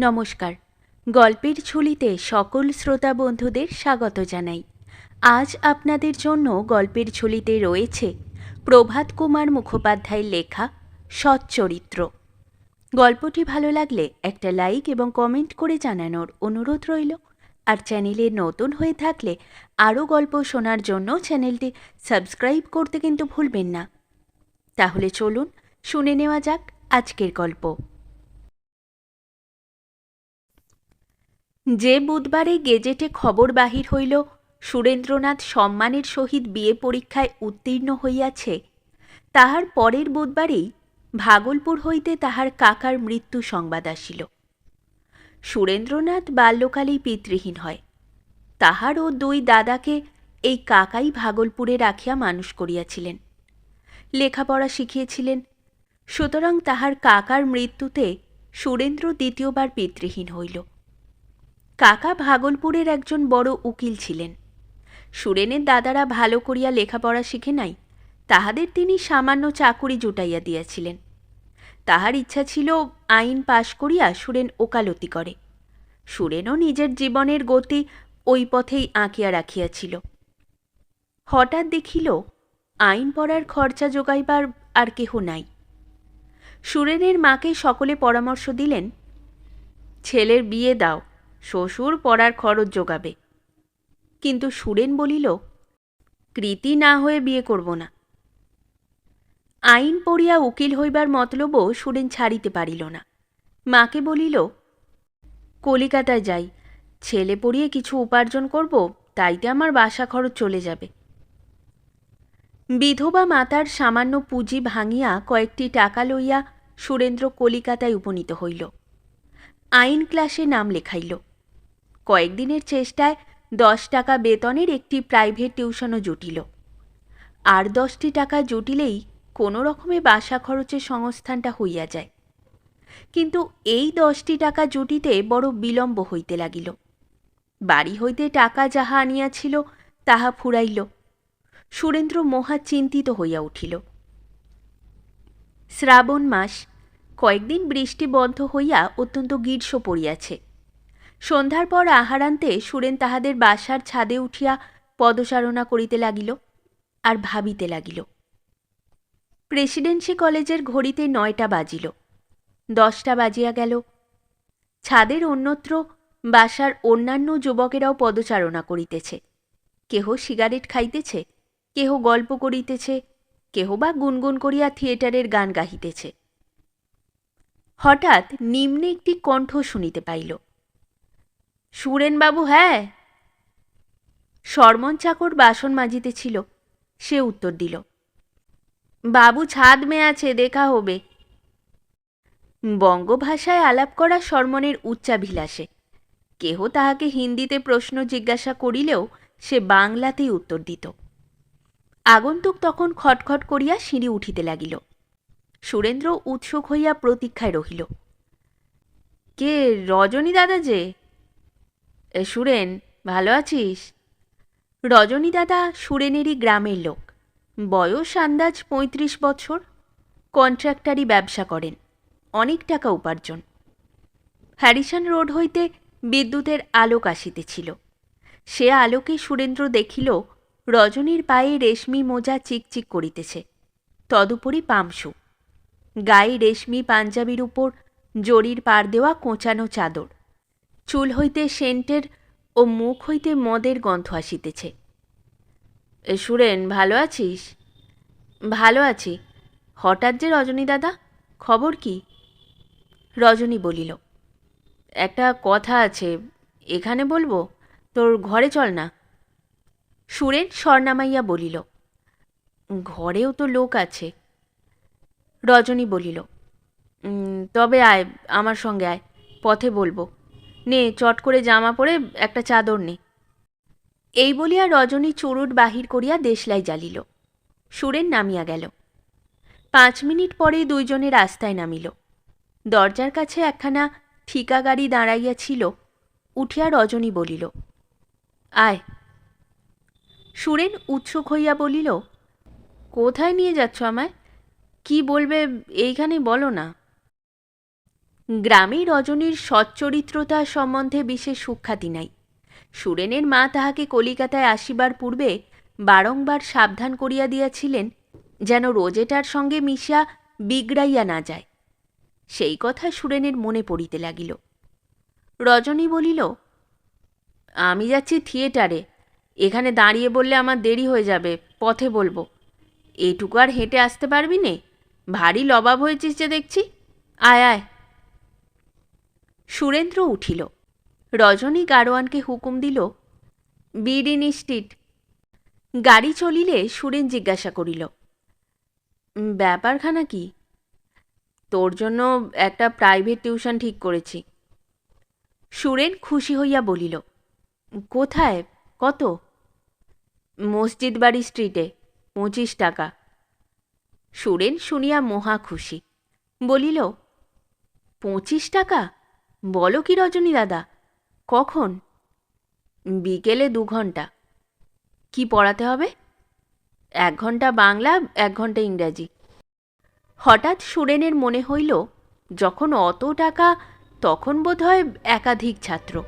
নমস্কার। গল্পের ঝুলিতে সকল শ্রোতা বন্ধুদের স্বাগত জানাই। আজ আপনাদের জন্য গল্পের ঝুলিতে রয়েছে প্রভাত কুমার মুখোপাধ্যায়ের লেখা সচ্চরিত্র। গল্পটি ভালো লাগলে একটা লাইক এবং কমেন্ট করে জানানোর অনুরোধ রইল। আর চ্যানেলে নতুন হয়ে থাকলে আরও গল্প শোনার জন্য চ্যানেলটি সাবস্ক্রাইব করতে কিন্তু ভুলবেন না। তাহলে চলুন শুনে নেওয়া যাক আজকের গল্প। যে বুধবারে গেজেটে খবর বাহির হইল, সুরেন্দ্রনাথ সম্মানের সহিত বিয়ে পরীক্ষায় উত্তীর্ণ হইয়াছে। তাহার পরের বুধবারেই ভাগলপুর হইতে তাহার কাকার মৃত্যু সংবাদ আসিল। সুরেন্দ্রনাথ বাল্যকালেই পিতৃহীন হয়। তাহার ও দুই দাদাকে এই কাকাই ভাগলপুরে রাখিয়া মানুষ করিয়াছিলেন। লেখাপড়া শিখিয়েছিলেন। সুতরাং তাহার কাকার মৃত্যুতে সুরেন্দ্র দ্বিতীয়বার পিতৃহীন হইল। কাকা ভাগলপুরের একজন বড় উকিল ছিলেন। সুরেনের দাদারা ভালো করিয়া লেখাপড়া শিখে নাই, তাহাদের তিনি সামান্য চাকুরি জুটাইয়া দিয়াছিলেন। তাহার ইচ্ছা ছিল আইন পাশ করিয়া সুরেন ওকালতি করে। সুরেনও নিজের জীবনের গতি ওই পথেই আঁকিয়া রাখিয়াছিল। হঠাৎ দেখিল, আইন পড়ার খরচা যোগাইবার আর কেহ নাই। সুরেনের মাকে সকলে পরামর্শ দিলেন, ছেলের বিয়ে দাও শ্বশুর পড়ার খরচ যোগাবে। কিন্তু সুরেন বলিল, কৃতি না হয়ে বিয়ে করব না। আইন পড়িয়া উকিল হইবার মতলবও সুরেন ছাড়িতে পারিল না। মাকে বলিল, কলিকাতায় যাই, ছেলে পড়িয়ে কিছু উপার্জন করব, তাইতে আমার বাসা খরচ চলে যাবে। বিধবা মাতার সামান্য পুঁজি ভাঙিয়া কয়েকটি টাকা লইয়া সুরেন্দ্র কলিকাতায় উপনীত হইল। আইন ক্লাসে নাম লেখাইল। কয়েকদিনের চেষ্টায় দশ টাকা বেতনের একটি প্রাইভেট টিউশনও জুটিল। আর দশটি টাকা জুটিলেই কোনো রকমে বাসা খরচের সংস্থানটা হইয়া যায়। কিন্তু এই দশটি টাকা জুটিতে বড় বিলম্ব হইতে লাগিল। বাড়ি হইতে টাকা যাহা আনিয়াছিল, তাহা ফুরাইল। সুরেন্দ্র মহা চিন্তিত হইয়া উঠিল। শ্রাবণ মাস, কয়েকদিন বৃষ্টি বন্ধ হইয়া অত্যন্ত গ্রীষ্ম পড়িয়াছে। সন্ধ্যার পর আহারান্তে সুরেন তাহাদের বাসার ছাদে উঠিয়া পদচারণা করিতে লাগিল আর ভাবিতে লাগিল। প্রেসিডেন্সি কলেজের ঘড়িতে নয়টা বাজিল। দশটা বাজিয়া গেল। ছাদের অন্যত্র বাসার অন্যান্য যুবকেরাও পদচারণা করিতেছে। কেহ সিগারেট খাইতেছে, কেহ গল্প করিতেছে, কেহ বা গুনগুন করিয়া থিয়েটারের গান গাহিতেছে। হঠাৎ নিম্নে একটি কণ্ঠ শুনিতে পাইল। সুরেনবাবু হ্যাঁ। শর্মন চাকর বাসন মাজিতেছিল। সে উত্তর দিল, বাবু, ছাদ মেয়ে আছে, দেখা হবে। বঙ্গভাষায় আলাপ করা শর্মনের উচ্চাভিলাষে। কেহ তাহাকে হিন্দিতে প্রশ্ন জিজ্ঞাসা করিলেও সে বাংলাতেই উত্তর দিত। আগন্তুক তখন খটখট করিয়া সিঁড়ি উঠিতে লাগিল। সুরেন্দ্র উৎসুক হইয়া প্রতীক্ষায় রহিল, কে, রজনী দাদা যে? এ, সুরেন, ভালো আছিস? রজনী দাদা সুরেনেরই গ্রামের লোক। বয়স আন্দাজ পঁয়ত্রিশ বছর। কন্ট্রাক্টারি ব্যবসা করেন। অনেক টাকা উপার্জন। হ্যারিসন রোড হইতে বিদ্যুতের আলোক আসিতেছিল। সে আলোকে সুরেন্দ্র দেখিল, রজনীর পায়ে রেশমি মোজা চিকচিক করিতেছে। তদুপরি পামসু। গায়ে রেশমি পাঞ্জাবির উপর জরির পার দেওয়া কোঁচানো চাদর। চুল হইতে সেন্টের ও মুখ হইতে মদের গন্ধ আসিতেছে। সুরেন, ভালো আছিস? ভালো আছি। হঠাৎ যে রজনী দাদা, খবর কি? রজনী বলিল, একটা কথা আছে, এখানে বলব, তোর ঘরে চল না। সুরেন স্বর্ণামাইয়া বলিল, ঘরেও তো লোক আছে। রজনী বলিল তবে আয়, আমার সঙ্গে আয়, পথে বলব। নে, চট করে জামা পরে একটা চাদর নে। এই বলিয়া রজনী চুরুট বাহির করিয়া দেশলাই জ্বালিল। সুরেন নামিয়া গেল। পাঁচ মিনিট পরেই দুইজনে রাস্তায় নামিল। দরজার কাছে একখানা ঠিকা গাড়ি দাঁড়াইয়া ছিল, উঠিয়া রজনী বলিল, আয়। সুরেন উৎসুক হইয়া বলিল, কোথায় নিয়ে যাচ্ছ আমায়? কি বলবে, এইখানে বলো না। গ্রামে রজনীর সচ্চরিত্রতা সম্বন্ধে বিশেষ সুখ্যাতি নাই। সুরেনের মা তাহাকে কলিকাতায় আসিবার পূর্বে বারংবার সাবধান করিয়া দিয়াছিলেন, যেন রোজেটার সঙ্গে মিশিয়া বিগড়াইয়া না যায়। সেই কথা সুরেনের মনে পড়িতে লাগিল। রজনী বলিল, আমি যাচ্ছি থিয়েটারে, এখানে দাঁড়িয়ে বললে আমার দেরি হয়ে যাবে, পথে বলব। এটুকু আর হেঁটে আসতে পারবি নে? ভারী লবাব হয়েছিস যে দেখছি। আয় আয়। সুরেন্দ্র উঠিল। রজনী গাড়োয়ানকে হুকুম দিল, বিডি নিশ্চিত। গাড়ি চলিলে সুরেন জিজ্ঞাসা করিল, ব্যাপারখানা কি? তোর জন্য একটা প্রাইভেট টিউশন ঠিক করেছি। সুরেন খুশি হইয়া বলিল, কোথায়? কত? মসজিদ বাড়ি স্ট্রিটে, পঁচিশ টাকা। সুরেন শুনিয়া মহা খুশি, বলিল, পঁচিশ টাকা? বলো কি রজনী দাদা? কখন? বিকেলে দু ঘণ্টা। কি পড়াতে হবে? এক ঘণ্টা বাংলা, এক ঘণ্টা ইংরাজি। হঠাৎ সুরেনের মনে হইল, যখন অত টাকা, তখন বোধহয় একাধিক ছাত্র।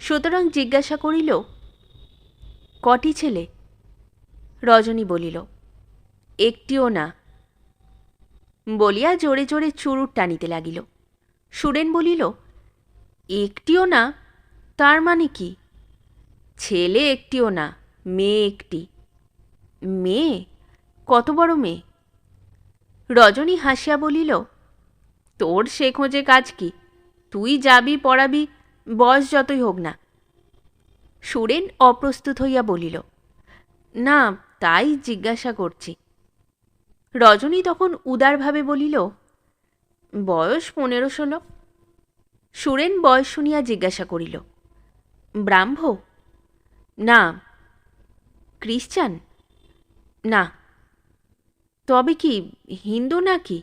সুতরাং জিজ্ঞাসা করিল, কটি ছেলে? রজনী বলিল, একটিও না। বলিয়া জোরে জোরে চুরুট টানিতে লাগিল। সুরেন বলিল একটিও না, তার মানে কি? ছেলে একটিও না, মেয়ে একটি। মেয়ে? কত বড় মেয়ে? রজনী হাসিয়া বলিল, তোর সে খোঁজে কাজ কি? তুই যাবি পড়াবি, বয়স যতই হোক না। সুরেন অপ্রস্তুত হইয়া বলিল, না, তাই জিজ্ঞাসা করছি। রজনী তখন উদারভাবে বলিল, বয়স পনেরো ষোলো। সুরেন বয়স শুনিয়া জিজ্ঞাসা করিল, ব্রাহ্ম? না। ক্রিশ্চান না। তবে কি হিন্দু নাকি?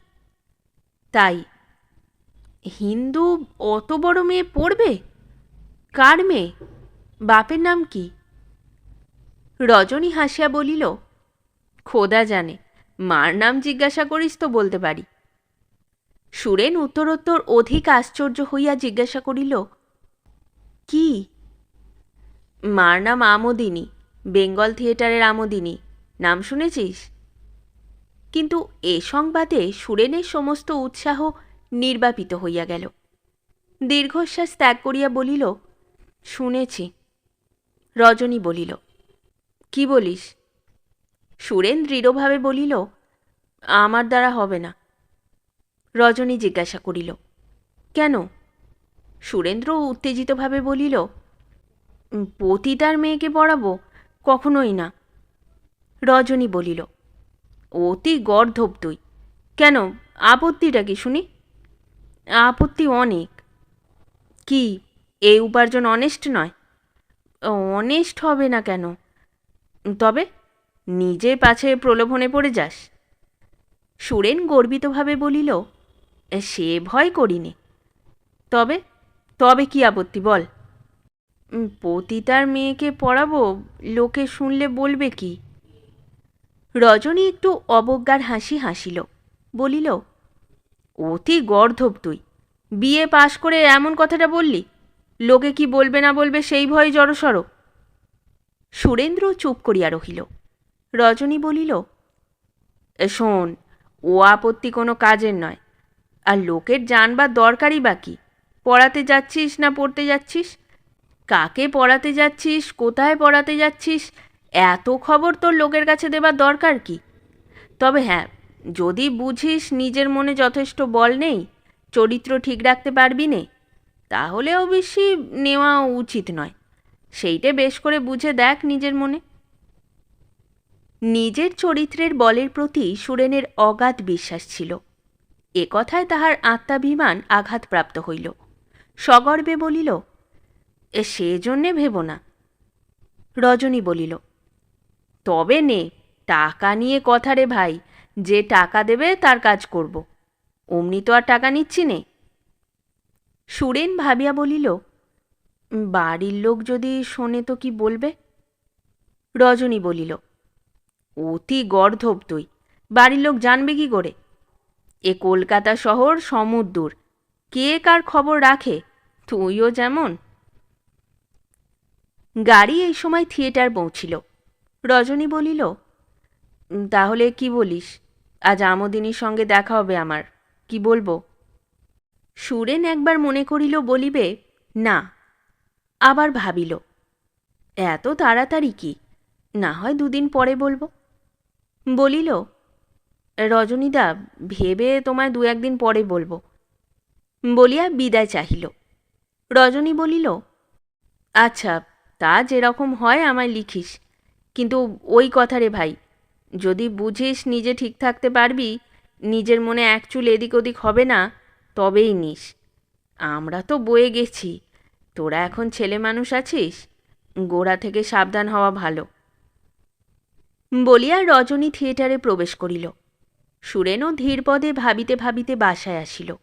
তাই। হিন্দু অত বড় মেয়ে পড়বে? কার মেয়ে? বাপের নাম কি? রজনী হাসিয়া বলিল, খোদা জানে, মার নাম জিজ্ঞাসা করিস তো বলতে পারি। সুরেন উত্তরোত্তর অধিক আশ্চর্য হইয়া জিজ্ঞাসা করিল, কি? মার নাম আমোদিনী, বেঙ্গল থিয়েটারের আমোদিনী, নাম শুনেছিস? কিন্তু এ সংবাদে সুরেনের সমস্ত উৎসাহ নির্বাপিত হইয়া গেল। দীর্ঘশ্বাস ত্যাগ করিয়া বলিল, শুনেছি। রজনী বলিল, কি বলিস? সুরেন দৃঢ়ভাবে বলিল, আমার দ্বারা হবে না। রজনী জিজ্ঞাসা করিল কেন? সুরেন্দ্র উত্তেজিতভাবে বলিল "উম, পতিতার মেয়েকে পড়াবো? কখনোই না। রজনী বলিল অতি গর্ধব তুই কেন? আপত্তিটা কি শুনি? আপত্তি অনেক। কি? এই উপার্জন অনেস্ট নয়? অনেস্ট হবে না কেন? তবে নিজে পাছে প্রলোভনে পড়ে যাস। সুরেন গর্বিতভাবে বলিল সে ভয় করিনি। তবে তবে কি আপত্তি বল। পতিতার মেয়েকে পড়াবো লোকে শুনলে বলবে কি? রজনী একটু অবজ্ঞার হাসি হাসিল বলিল অতি গর্ধব তুই। বিয়ে পাশ করে এমন কথাটা বললি? লোকে কি বলবে না বলবে সেই ভয়ে জড়সড়? সুরেন্দ্র চুপ করিয়া রহিল। রজনী বলিল "এ, শোন ও আপত্তি কোনো কাজের নয়। আর লোকের জানবার দরকারই বা কি? পড়াতে যাচ্ছিস না পড়তে যাচ্ছিস? কাকে পড়াতে যাচ্ছিস? কোথায় পড়াতে যাচ্ছিস? এত খবর তোর লোকের কাছে দেবার দরকার কি? তবে হ্যাঁ যদি বুঝিস নিজের মনে যথেষ্ট বল নেই, চরিত্র ঠিক রাখতে পারবি নে, তাহলে অবশ্যই নেওয়া উচিত নয়। সেইটা বেশ করে বুঝে দেখ নিজের মনে। নিজের চরিত্রের বলের প্রতি সুরেনের অগাধ বিশ্বাস ছিল। এ কথায় তাহার আত্মাভিমান আঘাতপ্রাপ্ত হইল। সগর্বে বলিল, এ সেজন্যে ভেব না। রজনী বলিল, তবে নে, টাকা নিয়ে কথা রে ভাই, যে টাকা দেবে তার কাজ করব। অমনি তো আর টাকা নিচ্ছি নে। সুরেন ভাবিয়া বলিল, বাড়ির লোক যদি শোনে তো কি বলবে? রজনী বলিল, অতি গর্ধব তুই, বাড়ির লোক জানবে কি করে? এ কলকাতা শহর সমুদ্র কে কার খবর রাখে? তুইও যেমন। গাড়ি এই সময় থিয়েটার পৌঁছিল। রজনী বলিল তাহলে কি বলিস? আজ আমোদিনীর সঙ্গে দেখা হবে আমার। কি বলব? সুরেন একবার মনে করিল, বলিবে, না। আবার ভাবিল, এত তাড়াতাড়ি কি? না হয় দুদিন পরে বলব। বলিল রজনীদা, ভেবে তোমায় দু একদিন পরে বলব। বলিয়া বিদায় চাহিল। রজনী বলিল আচ্ছা তা যেরকম হয় আমায় লিখিস। কিন্তু ওই কথা রে ভাই, যদি বুঝিস নিজে ঠিক থাকতে পারবি, নিজের মনে এক চুল এদিক ওদিক হবে না, তবেই নিস। আমরা তো বয়ে গেছি, তোরা এখন ছেলে মানুষ আছিস, গোড়া থেকে সাবধান হওয়া ভালো। বলিয়া রজনী থিয়েটারে প্রবেশ করিল। সুরেনও ধীরপদে ভাবিতে ভাবিতে বাসায় আসিল।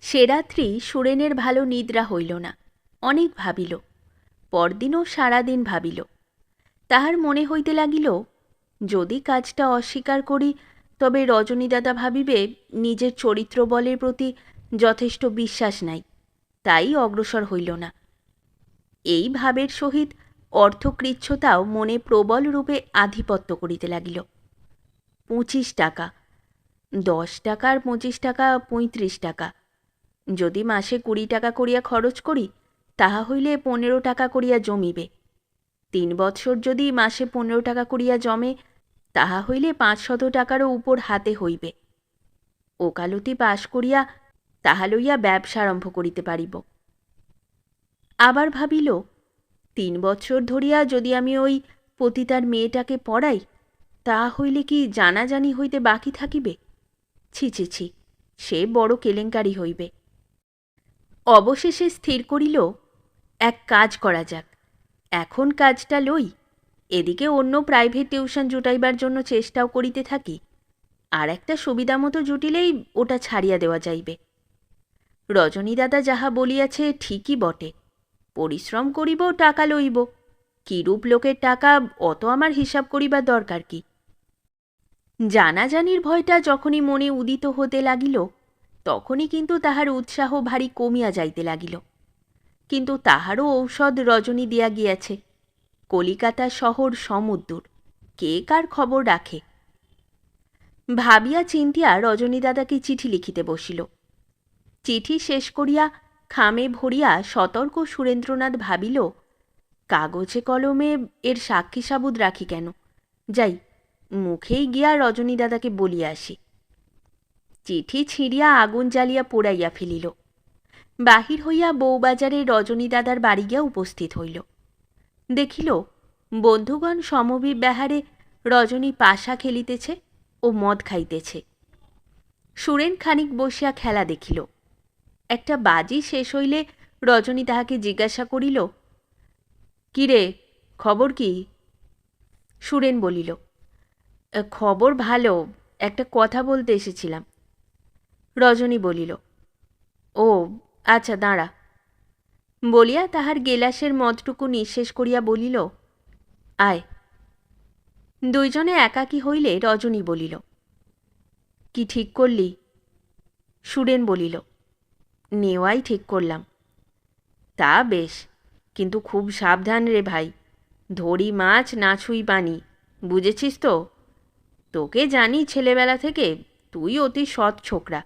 সে রাত্রি সুরেনের ভালো নিদ্রা হইল না, অনেক ভাবিল, পরদিনও সারাদিন ভাবিল। তাহার মনে হইতে লাগিল, যদি কাজটা অস্বীকার করি, তবে রজনীদাদা ভাবিবে নিজের চরিত্র বলের প্রতি যথেষ্ট বিশ্বাস নাই, তাই অগ্রসর হইল না। এই ভাবের সহিত অর্থকৃচ্ছতাও মনে প্রবল রূপে আধিপত্য করিতে লাগিল। পঁচিশ টাকা। দশ টাকার পঁচিশ টাকা, পঁয়ত্রিশ টাকা। যদি মাসে কুড়ি টাকা করিয়া খরচ করি, তাহা হইলে পনেরো টাকা করিয়া জমিবে। তিন বৎসর যদি মাসে পনেরো টাকা করিয়া জমে, তাহা হইলে পাঁচশত টাকারও উপর হাতে হইবে। ওকালতি পাশ করিয়া তাহা লইয়া ব্যবসা আরম্ভ করিতে পারিব। আবার ভাবিল, তিন বৎসর ধরিয়া যদি আমি ওই পতিতার মেয়েটাকে পড়াই তাহা হইলে কি জানাজানি হইতে বাকি থাকিবে? ছি ছি ছি, সে বড় কেলেঙ্কারি হইবে। অবশেষে স্থির করিল, এক কাজ করা যাক, এখন কাজটা লই, এদিকে অন্য প্রাইভেট টিউশন জুটাইবার জন্য চেষ্টাও করিতে থাকি, আর একটা সুবিধা মতো জুটিলেই ওটা ছাড়িয়া দেওয়া যাইবে। রজনীদাদা যাহা বলিয়াছে ঠিকই বটে, পরিশ্রম করিব, টাকা লইব, কিরূপ লোকের টাকা অত আমার হিসাব করিবার দরকার কি? জানাজানির ভয়টা যখনই মনে উদিত হতে লাগিল, তখনই কিন্তু তাহার উৎসাহ ভারী কমিয়া যাইতে লাগিল। কিন্তু তাহারও ঔষধ রজনী দিয়া গিয়াছে। কলিকাতা শহর সমুদ্দূর, কে কার খবর রাখে? ভাবিয়া চিন্তিয়া রজনী দাদাকে চিঠি লিখিতে বসিল। চিঠি শেষ করিয়া খামে ভরিয়া সতর্ক সুরেন্দ্রনাথ ভাবিল, কাগজে কলমে এর সাক্ষী সাবুদ রাখি কেন? যাই মুখেই গিয়া রজনী দাদাকে বলিয়া আসি। চিঠি ছিঁড়িয়া আগুন জ্বালিয়া পোড়াইয়া ফেলিল। বাহির হইয়া বউবাজারে রজনী দাদার বাড়ি গিয়া উপস্থিত হইল। দেখিল বন্ধুগণ সমবিব্যাহারে রজনী পাশা খেলিতেছে ও মদ খাইতেছে। সুরেন খানিক বসিয়া খেলা দেখিল। একটা বাজি শেষ হইলে রজনী তাহাকে জিজ্ঞাসা করিল কিরে খবর কি? সুরেন বলিল "এ, খবর ভালো, একটা কথা বলতে এসেছিলাম। রজনী বলিল, ও আচ্ছা দাঁড়া। বলিয়া তাহার গেলাসের মদটুকু নিঃশেষ করিয়া বলিল, আয়। দুইজনে একাকী হইলে রজনী বলিল, কি ঠিক করলি? সুরেন বলিল, নেওয়াই ঠিক করলাম। তা বেশ, কিন্তু খুব সাবধান রে ভাই, ধরি মাছ না ছুঁই পানি, বুঝেছিস তো? তোকে জানি ছেলেবেলা থেকে তুই অতি সৎ ছোকরা।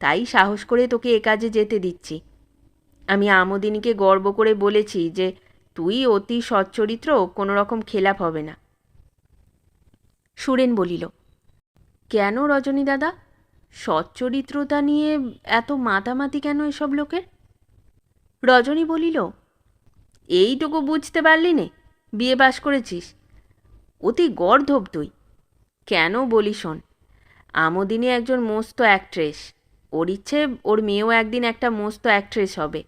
তাই সাহস করে তোকে এ কাজে যেতে দিচ্ছি। আমি আমোদিনীকে গর্ব করে বলেছি যে তুই অতি সচ্চরিত্র কোনো রকম খেলাপ হবে না। সুরেন বলিল, কেন রজনী দাদা? সচ্চরিত্রতা নিয়ে এত মাতামাতি কেন এসব লোকের? রজনী বলিল, এইটুকু বুঝতে পারলি নে, বিয়ে বাস করেছিস। অতি গর্ধব তুই। কেন বলি শোন। আমোদিনী একজন মস্ত অ্যাক্ট্রেস ওর ইচ্ছে, ওর মেয়েও একদিন একটা মস্ত অ্যাক্ট্রেস হবে।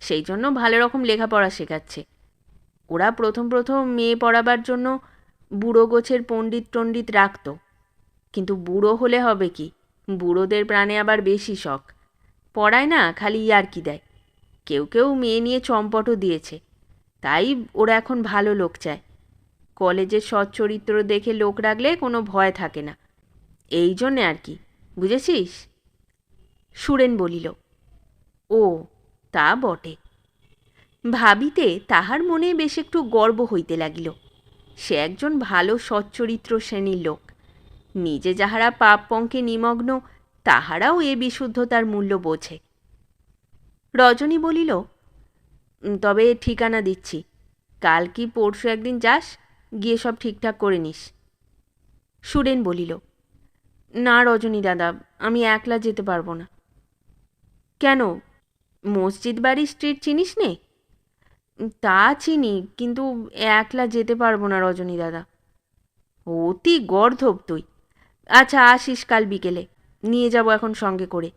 সেই জন্য ভালো রকম লেখাপড়া শেখাচ্ছে। ওরা প্রথম প্রথম মেয়ে পড়াবার জন্য বুড়ো গোছের পণ্ডিত টণ্ডিত রাখত। কিন্তু বুড়ো হলে হবে কি? বুড়োদের প্রাণে আবার বেশি শখ। পড়ায় না খালি ইয়ার্কি দেয়। কেউ কেউ মেয়ে নিয়ে চম্পটও দিয়েছে। তাই ওরা এখন ভালো লোক চায়। কলেজের সৎ চরিত্র দেখে লোক রাখলে কোনো ভয় থাকে না। এই জন্যে আর কি বুঝেছিস? সুরেন বলিল ও তা বটে। ভাবিতে তাহার মনে বেশ একটু গর্ব হইতে লাগিল। সে একজন ভালো সচ্চরিত্র শ্রেণির লোক। নিজে যাহারা পাপ পঙ্কে নিমগ্ন তাহারাও এ বিশুদ্ধতার মূল্য বোঝে। রজনী বলিল "উম, তবে ঠিকানা দিচ্ছি। কাল কি পরশু একদিন যাস? গিয়ে সব ঠিকঠাক করে নিস। সুরেন বলিল, না রজনী দাদা, আমি একলা যেতে পারব না। কেন? মসজিদ বাড়ি স্ট্রিট চিনিস নে? তা চিনি, কিন্তু একলা যেতে পারব না রজনী দাদা। অতি গর্ধব তুই। আচ্ছা আসিস কাল বিকেলে। নিয়ে যাব এখন সঙ্গে করে।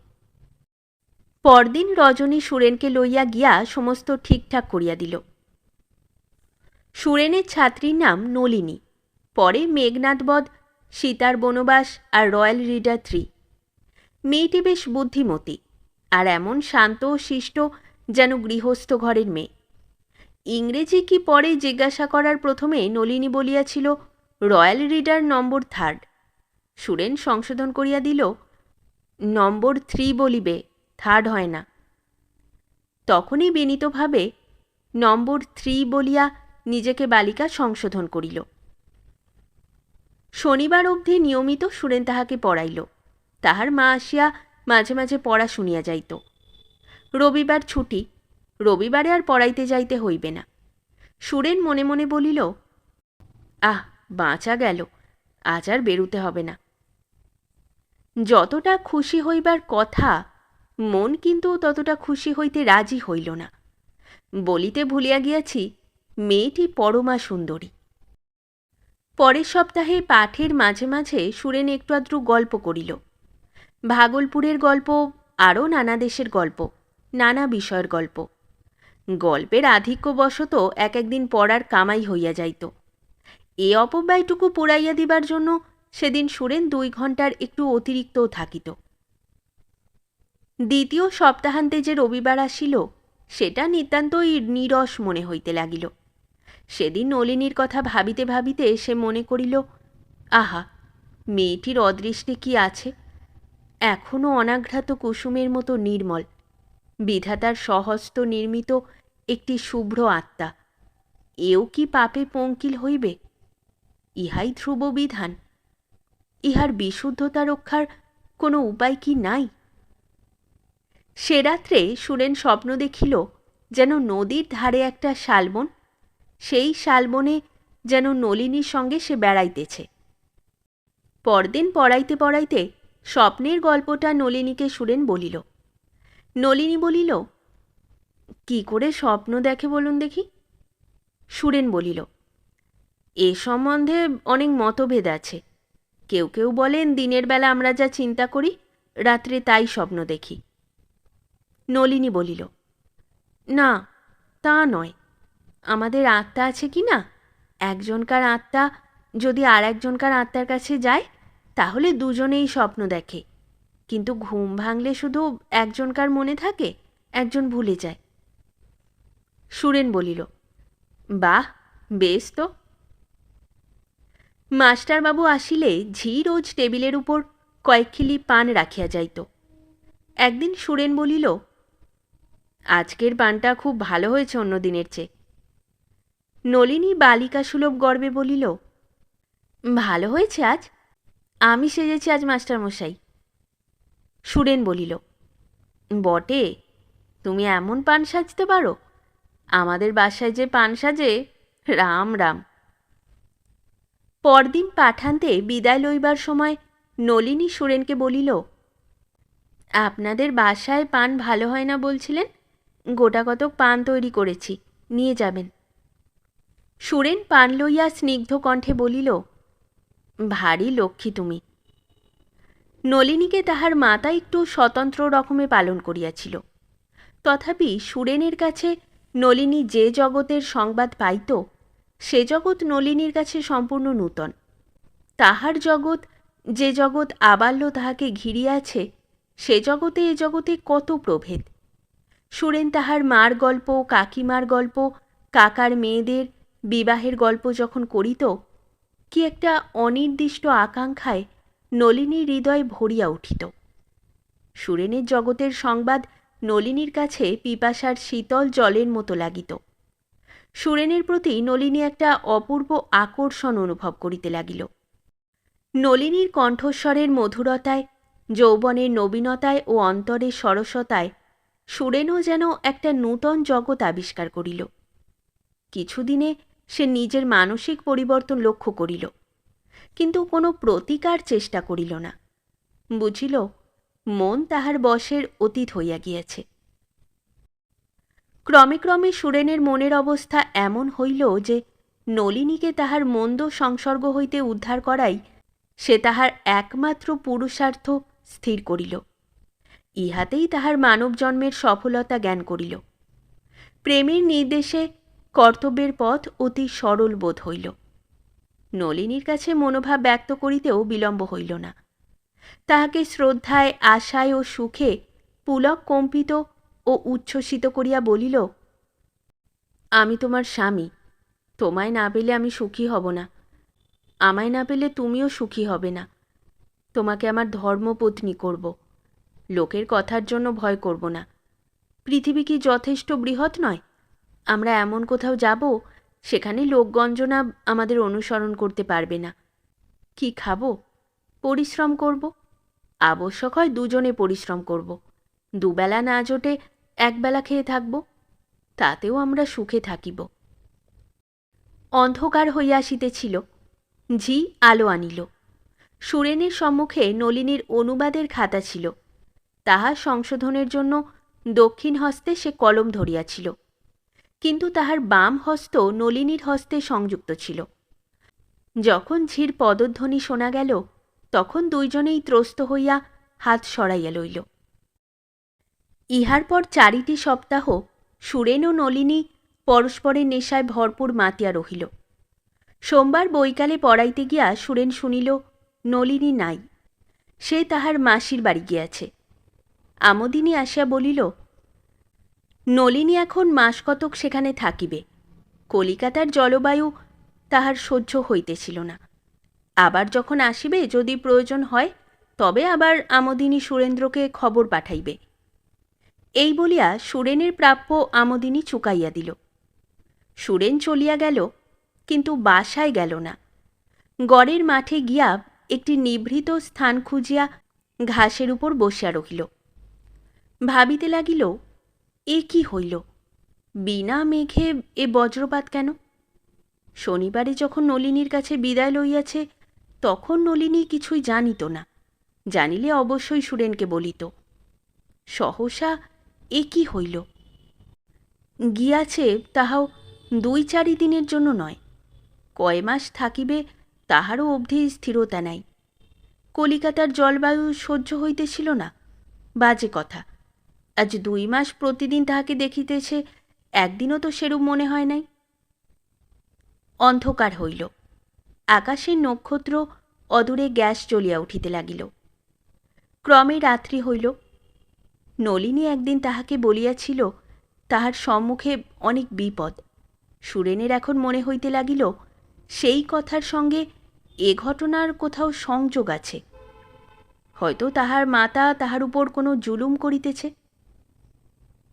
পরদিন রজনী সুরেনকে লইয়া গিয়া সমস্ত ঠিকঠাক করিয়া দিল। সুরেনের ছাত্রীর নাম নলিনী, পরে মেঘনাথবধ সীতার বনবাস আর রয়্যাল রিডার থ্রি। মেয়েটি বেশ বুদ্ধিমতী আর এমন শান্ত ও শিষ্ট যেন গৃহস্থ ঘরের মেয়ে। ইংরেজি কি পরে জিজ্ঞাসা করার প্রথমে Nalini বলিয়াছিল, Royal Reader number third. Suren সংশোধন করিয়া দিল, নম্বর থ্রি বলিবে, থার্ড হয় না। তখনই বিনীতভাবে, নম্বর থ্রি বলিয়া নিজেকে বালিকা সংশোধন করিল। শনিবার অবধি নিয়মিত সুরেন তাহাকে পড়াইল। তাহার মা আসিয়া মাঝে মাঝে পড়া শুনিয়া যাইত। রবিবার ছুটি, রবিবারে আর পড়াইতে যাইতে হইবে না। সুরেন মনে মনে বলিল, আহ, বাঁচা গেল, আজ আর বেরুতে হবে না। যতটা খুশি হইবার কথা, মন কিন্তু ততটা খুশি হইতে রাজি হইল না। বলিতে ভুলিয়া গিয়াছি মেয়েটি পরমা সুন্দরী। পরের সপ্তাহে পাঠের মাঝে মাঝে সুরেন একটু আদ্রু গল্প করিল। ভাগলপুরের গল্প, আরও নানা দেশের গল্প, নানা বিষয়ের গল্প। গল্পের আধিক্যবশত এক একদিন পড়ার কামাই হইয়া যাইত। এ অপব্যয়টুকু পুরাইয়া দিবার জন্য সেদিন সুরেন দুই ঘণ্টার একটু অতিরিক্তও থাকিত। দ্বিতীয় সপ্তাহান্তে যে রবিবার আসিল, সেটা নিতান্তই নিরস মনে হইতে লাগিল। সেদিন নলিনীর কথা ভাবিতে ভাবিতে সে মনে করিল, আহা, মেয়েটির অদৃষ্টে কি আছে? এখনও অনাঘ্রাত কুসুমের মতো নির্মল। বিধাতার সহস্ত নির্মিত একটি শুভ্র আত্মা। এও কি পাপে পঙ্কিল হইবে? ইহাই ধ্রুব বিধান। ইহার বিশুদ্ধতা রক্ষার কোনো উপায় কি নাই? সে রাত্রে সুরেন স্বপ্ন দেখিল যেন নদীর ধারে একটা শালবন সেই শালবনে যেন নলিনীর সঙ্গে সে বেড়াইতেছে। পরদিন পড়াইতে পড়াইতে স্বপ্নের গল্পটা নলিনীকে সুরেন বলিল। নলিনী বলিল, কি করে স্বপ্ন দেখে বলুন দেখি? সুরেন বলিল, এ সম্বন্ধে অনেক মতভেদ আছে। কেউ কেউ বলেন, দিনের বেলা আমরা যা চিন্তা করি, রাত্রে তাই স্বপ্ন দেখি। নলিনী বলিল, না, তা নয়। আমাদের আত্মা আছে কি না? একজনকার আত্মা যদি আর একজনকার আত্মার কাছে যায়, তাহলে দুজনেই স্বপ্ন দেখে। কিন্তু ঘুম ভাঙলে শুধু একজনকার মনে থাকে, একজন ভুলে যায়। সুরেন বলিল, বাহ, বেশ তো। মাস্টারবাবু আসিলে ঝি রোজ টেবিলের উপর কয়েকখিলি পান রাখিয়া যাইত। একদিন সুরেন বলিল, আজকের পানটা খুব ভালো হয়েছে অন্য দিনের চেয়ে। নলিনী বালিকা সুলভ গর্বে বলিল, ভালো হয়েছে আজ? আমি সেজেছি আজ মাস্টারমশাই। সুরেন বলিল, বটে, তুমি এমন পান সাজতে পারো? আমাদের বাসায় যে পান সাজে, রাম রাম। পরদিন পাঠান্তে বিদায় লইবার সময় নলিনী সুরেনকে বলিল, আপনাদের বাসায় পান ভালো হয় না বলছিলেন? গোটা কতক পান তৈরি করেছি, নিয়ে যাবেন। সুরেন পান লইয়া স্নিগ্ধ কণ্ঠে বলিল, ভারী লক্ষ্মী তুমি। নলিনীকে তাহার মাতা একটু স্বতন্ত্র রকমে পালন করিয়াছিল। তথাপি সুরেনের কাছে নলিনী যে জগতের সংবাদ পাইত, সে জগৎ নলিনীর কাছে সম্পূর্ণ নূতন। তাহার জগৎ, যে জগৎ আবাল্য তাহাকে ঘিরিয়াছে সে জগতে এ জগতে কত প্রভেদ। সুরেন তাহার মার গল্প, কাকিমার গল্প, কাকার মেয়েদের বিবাহের গল্প যখন করিত কি একটা অনির্দিষ্ট আকাঙ্ক্ষায় নলিনীর হৃদয় ভরিয়া উঠিত। সুরেনের জগতের সংবাদ নলিনীর কাছে পিপাসার শীতল জলের মতো লাগিত। সুরেনের প্রতি নলিনী একটা অপূর্ব আকর্ষণ অনুভব করিতে লাগিল। নলিনীর কণ্ঠস্বরের মধুরতায়, যৌবনের নবীনতায় ও অন্তরের সরসতায় সুরেনও যেন একটা নূতন জগৎ আবিষ্কার করিল। কিছুদিনে সে নিজের মানসিক পরিবর্তন লক্ষ্য করিল, কিন্তু কোনো প্রতিকার চেষ্টা করিল না। বুঝিল, মন তাহার বশের অতীত হইয়া গিয়াছে। ক্রমে ক্রমে সুরেনের মনের অবস্থা এমন হইল যে, নলিনীকে তাহার মন্দ সংসর্গ হইতে উদ্ধার করাই সে তাহার একমাত্র পুরুষার্থ স্থির করিল। ইহাতেই তাহার মানব জন্মের সফলতা জ্ঞান করিল। প্রেমের নির্দেশে কর্তব্যের পথ অতি সরল বোধ হইল। নলিনীর কাছে মনোভাব ব্যক্ত করিতেও বিলম্ব হইল না। তাহাকে শ্রদ্ধায়, আশায় ও সুখে পুলক কম্পিত ও উচ্ছ্বসিত করিয়া বলিল, আমি তোমার স্বামী। তোমায় না পেলে আমি সুখী হব না। আমায় না পেলে তুমিও সুখী হবে না। তোমাকে আমার ধর্মপত্নী করব। লোকের কথার জন্য ভয় করব না। পৃথিবী কি যথেষ্ট বৃহৎ নয়? আমরা এমন কোথাও যাব, সেখানে লোকগঞ্জনা আমাদের অনুসরণ করতে পারবে না। কি খাব? পরিশ্রম করব? আবশ্যক হয় দুজনে পরিশ্রম করব। দুবেলা না জোটে একবেলা খেয়ে থাকব, তাতেও আমরা সুখে থাকিব। অন্ধকার হইয়া আসিতেছিল, ঝি আলো আনিল। সুরেনের সম্মুখে নলিনীর অনুবাদের খাতা ছিল। তাহা সংশোধনের জন্য দক্ষিণ হস্তে সে কলম ধরিয়াছিল। কিন্তু তাহার বাম হস্ত নলিনীর হস্তে সংযুক্ত ছিল। যখন ঝির পদধ্বনি শোনা গেল, তখন দুইজনেই ত্রস্ত হইয়া হাত সরাইয়া লইল। ইহার পর চারিটি সপ্তাহ সুরেন ও নলিনী পরস্পরের নেশায় ভরপুর মাতিয়া রহিল। সোমবার বৈকালে পড়াইতে গিয়া সুরেন শুনিল, নলিনী নাই, সে তাহার মাসির বাড়ি গিয়াছে। আমোদিনী আসিয়া বলিল নলিনী এখন মাস কতক সেখানে থাকিবে। কলিকাতার জলবায়ু তাহার সহ্য হইতেছিল না। আবার যখন আসিবে, যদি প্রয়োজন হয়, তবে আবার আমোদিনী সুরেন্দ্রকে খবর পাঠাইবে। এই বলিয়া সুরেনের প্রাপ্য আমোদিনী চুকাইয়া দিল। সুরেন চলিয়া গেল, কিন্তু বাসায় গেল না। গড়ের মাঠে গিয়া একটি নিভৃত স্থান খুঁজিয়া ঘাসের উপর বসিয়া রহিল। ভাবিতে লাগিল এ কি হইল? বিনা মেঘে এ বজ্রপাত কেন? শনিবারে যখন নলিনীর কাছে বিদায় লইয়াছে, তখন নলিনী কিছুই জানিত না। জানিলে অবশ্যই সুরেনকে বলিত, সহসা এ কি হইল? গিয়াছে তাহাও দুই চারি দিনের জন্য নয়। কয় মাস থাকিবে তাহারও অবধি স্থিরতা নাই। কলিকাতার জলবায়ু সহ্য হইতেছিল না। বাজে কথা। আজ দুই মাস প্রতিদিন তাহাকে দেখিতেছে, একদিনও তো সেরূপ মনে হয় নাই। অন্ধকার হইল। আকাশের নক্ষত্র অদূরে গ্যাস জ্বলিয়া উঠিতে লাগিল। ক্রমে রাত্রি হইল। নলিনী একদিন তাহাকে বলিয়াছিল, তাহার সম্মুখে অনেক বিপদ। সুরেনের এখন মনে হইতে লাগিল, সেই কথার সঙ্গে এ ঘটনার কোথাও সংযোগ আছে। হয়তো তাহার মাতা তাহার উপর কোনো জুলুম করিতেছে।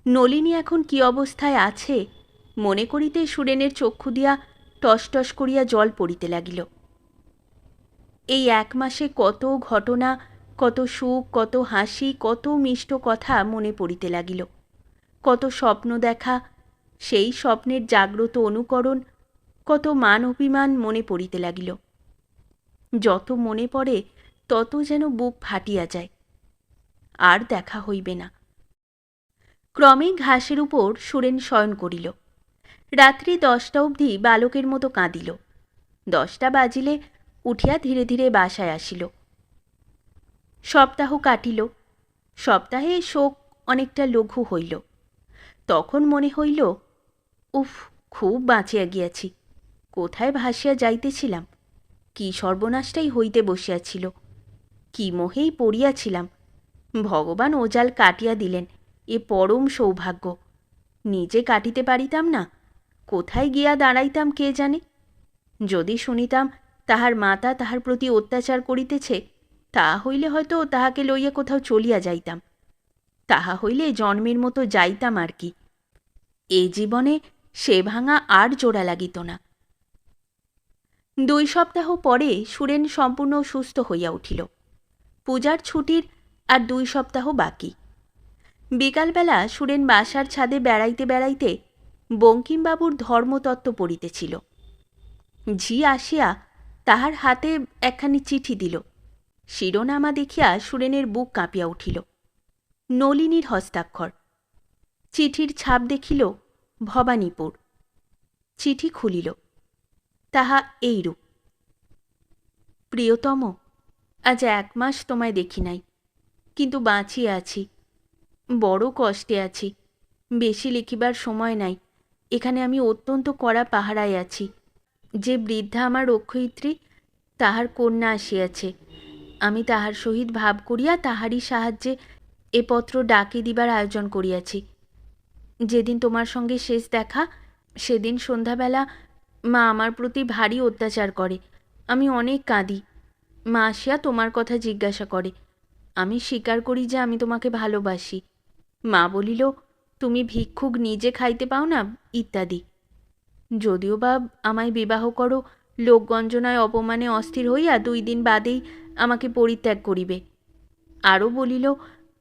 নলিনী এখন কি অবস্থায় আছে? মনে করিতে সুরেনের চক্ষু দিয়া টসটস করিয়া জল পড়িতে লাগিল। এই এক মাসে কত ঘটনা, কত সুখ, কত হাসি, কত মিষ্ট কথা মনে পড়িতে লাগিল। কত স্বপ্ন দেখা, সেই স্বপ্নের জাগ্রত অনুকরণ, কত মান অভিমান মনে পড়িতে লাগিল। যত মনে পড়ে, তত যেন বুক ফাটিয়া যায়। আর দেখা হইবে না। ক্রমে ঘাসের উপর সুরেন শয়ন করিল। রাত্রি দশটা অবধি বালকের মতো কাঁদিল। দশটা বাজিলে উঠিয়া ধীরে ধীরে বাসায় আসিল। সপ্তাহ কাটিল। সপ্তাহে শোক অনেকটা লঘু হইল। তখন মনে হইল, উফ, খুব বাঁচিয়া গিয়াছি। কোথায় ভাসিয়া যাইতেছিলাম? কি সর্বনাশটাই হইতে বসিয়াছিল। কি মোহেই পড়িয়াছিলাম। ভগবান ওজাল কাটিয়া দিলেন। এ পরম সৌভাগ্য। নিজে কাটিতে পারিতাম না, কোথায় গিয়া দাঁড়াইতাম কে জানে? যদি শুনিতাম তাহার মাতা তাহার প্রতি অত্যাচার করিতেছে, তা হইলে হয়তো তাহাকে লইয়া কোথাও চলিয়া যাইতাম। তাহা হইলে জন্মের মতো যাইতাম আর কি। এ জীবনে সে ভাঙা আর জোড়া লাগিত না। দুই সপ্তাহ পরে সুরেন সম্পূর্ণ সুস্থ হইয়া উঠিল। পূজার ছুটির আর দুই সপ্তাহ বাকি। বিকালবেলা সুরেন বাসার ছাদে বেড়াইতে বেড়াইতে বঙ্কিমবাবুর ধর্মতত্ত্ব পড়িতেছিল। ঝি আসিয়া তাহার হাতে একখানি চিঠি দিল। শিরোনামা দেখিয়া সুরেনের বুক কাঁপিয়া উঠিল। নলিনীর হস্তাক্ষর। চিঠির ছাপ দেখিল ভবানীপুর। চিঠি খুলিল। তাহা এইরূপ। প্রিয়তম, আজ এক মাস তোমায় দেখি নাই, কিন্তু বাঁচিয়ে আছি। বড় কষ্টে আছি। বেশি লিখিবার সময় নাই। এখানে আমি অত্যন্ত কড়া পাহারায় আছি। যে বৃদ্ধা আমার রক্ষয়িত্রী, তাহার কন্যা আসিয়াছে। আমি তাহার সহিত ভাব করিয়া তাহারই সাহায্যে এ পত্র ডাকে দিবার আয়োজন করিয়াছি। যেদিন তোমার সঙ্গে শেষ দেখা, সেদিন সন্ধ্যাবেলা মা আমার প্রতি ভারী অত্যাচার করে। আমি অনেক কাঁদি। মা আসিয়া তোমার কথা জিজ্ঞাসা করে। আমি স্বীকার করি যে আমি তোমাকে ভালোবাসি। মা বলিল, তুমি ভিক্ষুক নিজে খাইতে পাও না? ইত্যাদি। যদিও বা আমায় বিবাহ করো লোকগঞ্জনায় অপমানে অস্থির হইয়া দুই দিন বাদেই আমাকে পরিত্যাগ করিবে। আরও বলিল,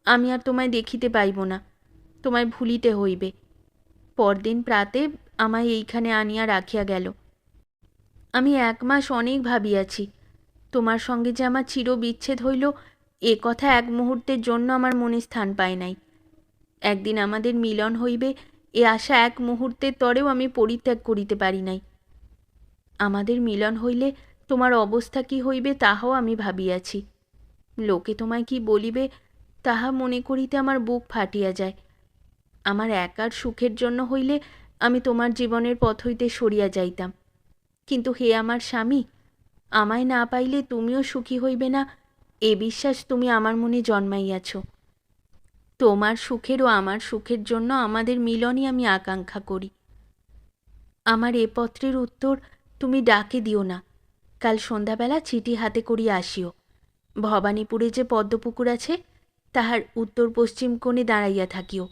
আমি আর তোমায় দেখিতে পাইব না, তোমায় ভুলিতে হইবে। পরদিন প্রাতে আমায় এইখানে আনিয়া রাখিয়া গেল। আমি এক মাস অনেক ভাবিয়াছি, তোমার সঙ্গে যে আমার চির বিচ্ছেদ হইল, এ কথা এক মুহূর্তের জন্য আমার মনে স্থান পায় নাই। একদিন আমাদের মিলন হইবে, এ আশা এক মুহূর্তের তরেও আমি পরিত্যাগ করিতে পারি নাই। আমাদের মিলন হইলে তোমার অবস্থা কি হইবে তাহাও আমি ভাবিয়াছি। লোকে তোমায় কি বলিবে তাহা মনে করিতে আমার বুক ফাটিয়া যায়। আমার একার সুখের জন্য হইলে আমি তোমার জীবনের পথ হইতে সরিয়া যাইতাম। কিন্তু হে আমার স্বামী, আমায় না পাইলে তুমিও সুখী হইবে না, এ বিশ্বাস তুমি আমার মনে জন্মাইয়াছ। তোমার সুখের ও আমার সুখের জন্য আমাদের মিলনই আমি আকাঙ্ক্ষা করি। আমার এ পত্রের উত্তর তুমি ডাকে দিও না। কাল সন্ধ্যাবেলা চিঠি হাতে করিয়া আসিও। ভবানীপুরে যে পদ্মপুকুর আছে, তাহার উত্তর পশ্চিম কোণে দাঁড়াইয়া থাকিও।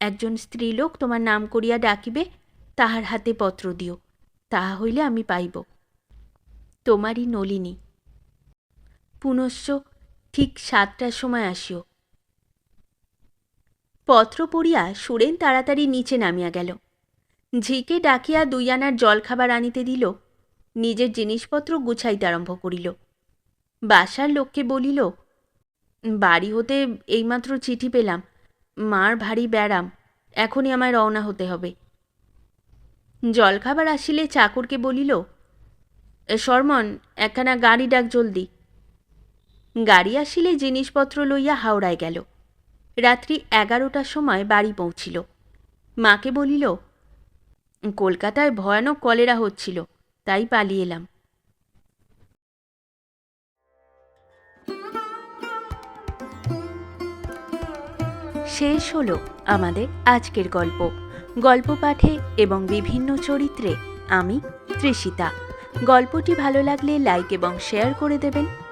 একজন স্ত্রীলোক তোমার নাম করিয়া ডাকিবে, তাহার হাতে পত্র দিও। তাহা হইলে আমি পাইব। তোমারই নলিনী। পুনশ্চ ঠিক সাতটার সময় আসিও। পত্র পড়িয়া সুরেন তাড়াতাড়ি নিচে নামিয়া গেল। ঝিকে ডাকিয়া দুই আনার জলখাবার আনিতে দিল নিজের জিনিসপত্র গুছাইতে আরম্ভ করিল। বাসার লোককে বলিল বাড়ি হতে এইমাত্র চিঠি পেলাম মার ভারী ব্যারাম এখনই আমায় রওনা হতে হবে। জলখাবার আসিলে চাকরকে বলিল "এ, শর্মন একখানা গাড়ি ডাক জলদি। গাড়ি আসিলে জিনিসপত্র লইয়া হাওড়ায় গেল। রাত্রি এগারোটার সময় বাড়ি পৌঁছিল। মাকে বলিল, কলকাতায় ভয়ানক কলেরা হচ্ছিল, তাই পালিয়ে এলাম। শেষ হলো আমাদের আজকের গল্প। গল্প পাঠে এবং বিভিন্ন চরিত্রে আমি তৃষিতা গল্পটি ভালো লাগলে লাইক এবং শেয়ার করে দেবেন।